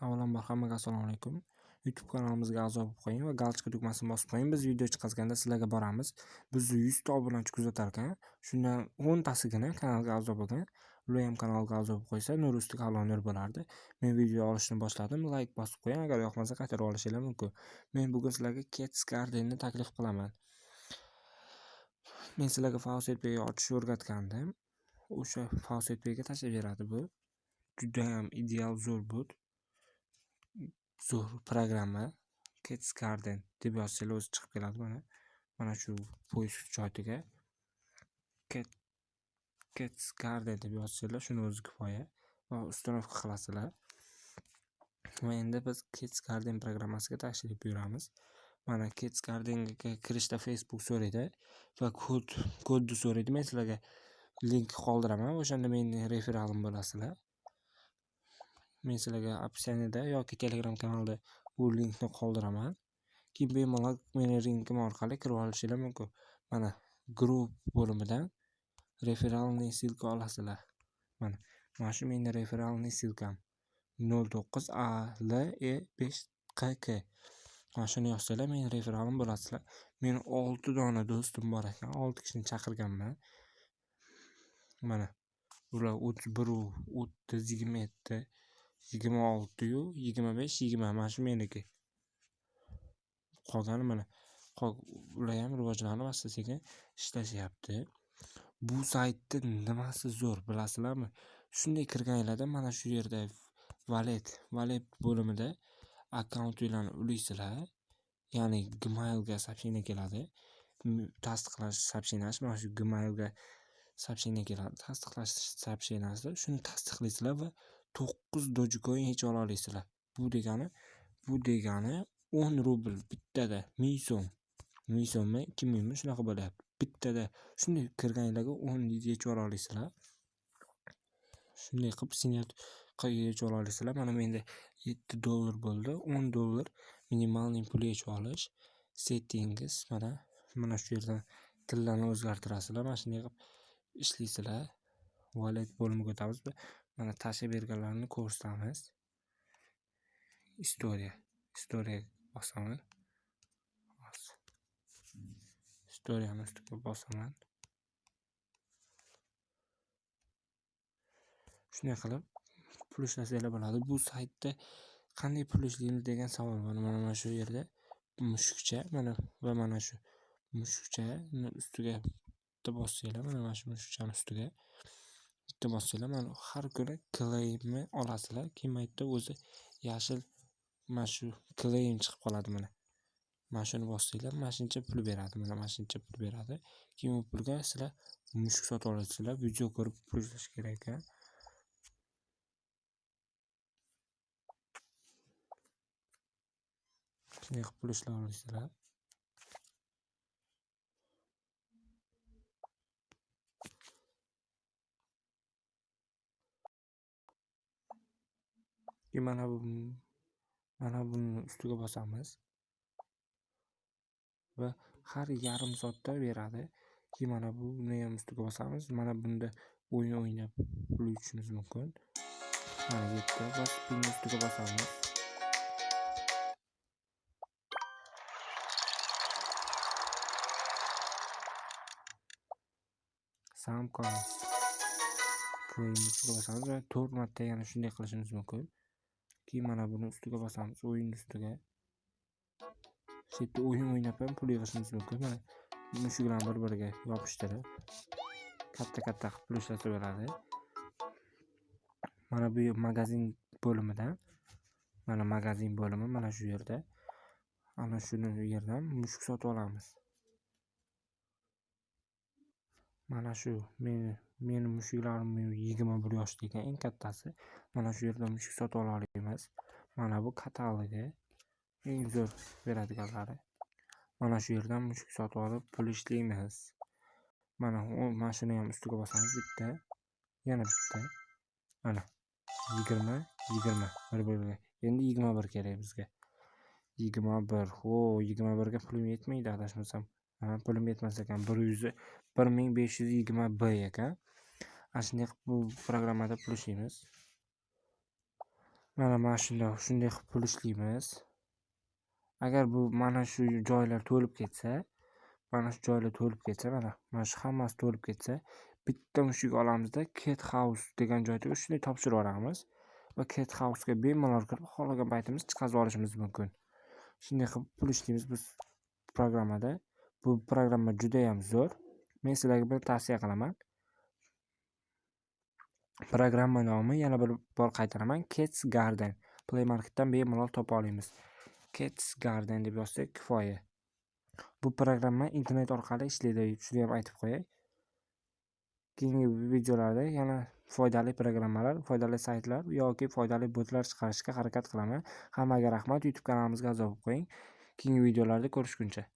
Avvalambor hammaga assalomu alaykum. YouTube kanalimizga a'zo bo'lib qo'ying va galchka tugmasini bosib qo'ying. Biz video chiqazganda sizlarga boramiz. Bizni 100 ta obunachi kuzatar ekan. Shundan 10 tasigina kanalga a'zo bo'lgan. Ular ham kanalga a'zo bo'lib qo'ysa, nur usti halo nur bo'lardi. Men video olishni boshladim. Like bosib qo'ying. Agar yoqmasa qaytarib olishinglar mumkin. Men bugun sizlarga Cats Gardenni taklif qilaman. Men sizlarga Faucet Pay ochishni o'rgatgandim. O'sha Faucet Payga tashlab beradi bu. Juda ham ideal zo'r bot. Zo'r programma Cats Garden deb yozsanglar o'zi chiqib keladi mana. Mana shu poyezd joytiga Cat Cats Garden deb yozsanglar shuni o'zi kifoya va ustanovka qilasizlar. Va endi biz Cats Garden programmasiga tashrif buyuramiz. Mana Cats Gardenga kirishda Facebook so'raydi va kod kodni so'raydi. Men sizlarga link qoldiraman. O'shanda meni referalim bo'lasizlar. Men sizlarga opsioniyada yoki telegram kanalida bu linkni qoldiraman. Keyin bemalol meni linkim orqali kirib olishinglar mumkin. Mana guruh bo'limidan referalniy ссылка olasizlar. Mana mana shu meni referalniy ссылкам nol to'qqiz a l e besh q k. Mana shuni yozsanglar meni referalim bo'lasizlar. Meni olti dona do'stim bor ekan olti kishini chaqirganman. Mana ular o'ttiz biru o'ttiz yigirma oltiyu yigirma besh yigirma mana shu meniki. Qolgani mana ular ham rivojlanib asta sekin ishlashyapti. Bu saytni nimasi zo'r bilasizlarmi? Shunday kirganinglarda mana shu yerda valet valet bo'limida akkauntinglarni ulaysizlar ya'ni gmailga сообщение keladi. Tasdiqlash сообщениесі mana shu gmailga сообщение keladi. Tasdiqlash сообщениесі shuni tasdiqlaysizlar va to'qqiz dogecoin yechib ola olasizlar bu degani bu degani o'n rubl bittada ming so'm ming so'mmi ikki mingmi shunaqa bo'lyapti bittada shunday kirganinglarga o'n yechib ola olasizlar shunday qilib yechib ola olasizlar mana menda yetti dollar bo'ldi o'n dollar minimalniy pul yechib olish settings mana mana shu yerdan tillarni o'zgartirasizlar mana shunday qilib ishlaysizlar wallet bo'limiga o'tamiz mana tashlab berganlarini ko'rsatamiz istoriya istoriyaga bosaman istoriyani ustiga bosaman shunday qilib pul ishlasanglar bo'ladi bu saytda qanday pul ishlaymiz degan savol bor mana shu yerda. Mushukcha. Mana va mana shu mushukchani ustiga bitta bossanglar mana mana shu mushukchani ustiga iltimoschilar mana har kuni claimni olasizlar keyin o'zi yashil mana shu claim chiqib qoladi mana. Mana shuni bossanglar mana shuncha pul beradi mana. Mana shuncha pul beradi. Keyin u pulga? Sizlar mushuk sotib olasizlar video ko'rib pul ishlash kerak ekan. Shunday qilib pul ishlay olasizlar keyin mana bu mana buni ustiga bosamiz va har yarim soatda beradi keyin mana buni ham ustiga bosamiz mana bunda o'yin o'ynab pul yutishimiz mumkin mana yerda va spinni ustiga bosamiz sam coins ustiga bosamiz va to'rt marta yana shunday qilishimiz mumkin keyin mana buni ustiga bosamiz o'yin ustiga. Shu yerda o'yin o'ynab ham pul yig'ishimiz mumkin mana mushuklarni bir biriga yopishtirib katta katta qilib pul ishlatib beradi mana bu magazin bo'limidan mana magazin bo'limi mana shu yerda. Ana shuni yerdan mushuk sotib olamiz. Mana shu meni meni mushuklarim yigirma bir yoshda ekan eng kattasi mana shu yerdan mushuk sotib ola olamiz mana bu katalogi eng zo'r beradiganlari. Mana shu yerdan mushuk sotib olib pul ishlaymiz. Mana mana shuni ham ustiga bosamiz bitta. Yana bitta. Mana yigirma yigirma bir biriga endi yigirma bir kerak bizga. Yigirma bir o yigirma birga pulim yetmaydi adashmasam pulim yetmas ekan bir yuz bir ming besh yuz yigirma b ekan ana shunday qilib bu programmada pul ishlaymiz Mana mana shundoq shunday qilib pul ishlaymiz. Agar bu mana shu joylar to'lib ketsa, mana shu joylar to'lib ketsa, mana mana shu hammasi to'lib ketsa, bitta mushuk olamizda Cat House degan joyda shunday topshirib yuboramiz va Cat House'ga bemalol kirib, xohlagan paytimiz chiqazib olishimiz mumkin. Shunday qilib pul ishlaymiz biz programmada. Bu programma judayam zo'r. Men sizlarga buni tavsiya qilaman. Programma nomi yana bir bor qaytaraman. Cats Garden. Play Marketdan bemalol topa olamiz. Cats Garden deb yozsak kifoya. Bu programma internet orqali ishlaydi, shuni ham aytib qo'yay. Keyingi videolarda yana foydali programmalar, foydali saytlar yoki foydali botlar chiqarishga harakat qilaman. Hammaga rahmat. YouTube kanalimizga a'zo bo'lib qo'ying. Keyingi videolarda ko'rishguncha.